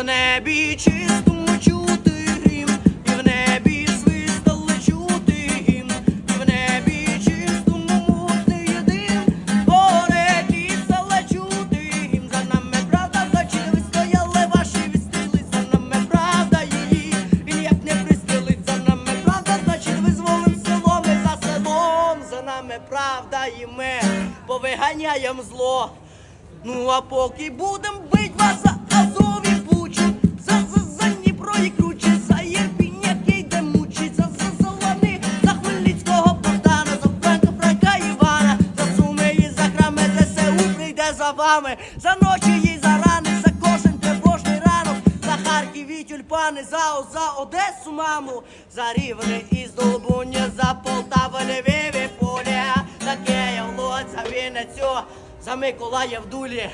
в небі чистому чути грім, і в небі свистали чути гімн, і в небі чистому мутний дим, горе пісала чути гімн, за нами правда, значить ви стояли ваші відстріли, за нами правда її, і ніяк не пристрелить, за нами правда, значить ви зволим село, ми за селом, за нами правда і ми повиганяєм зло. Ну а поки будем бить вас за за вами, за ночі їй за рани, за кожен тривожний ранок, за Харків і тюльпани, за, О- за Одесу, маму, за Рівне і Здолбуння, за Полтава, Львів і Поля, за Київ, Луцьк, за Вінницю, за Миколаїв, Дулі.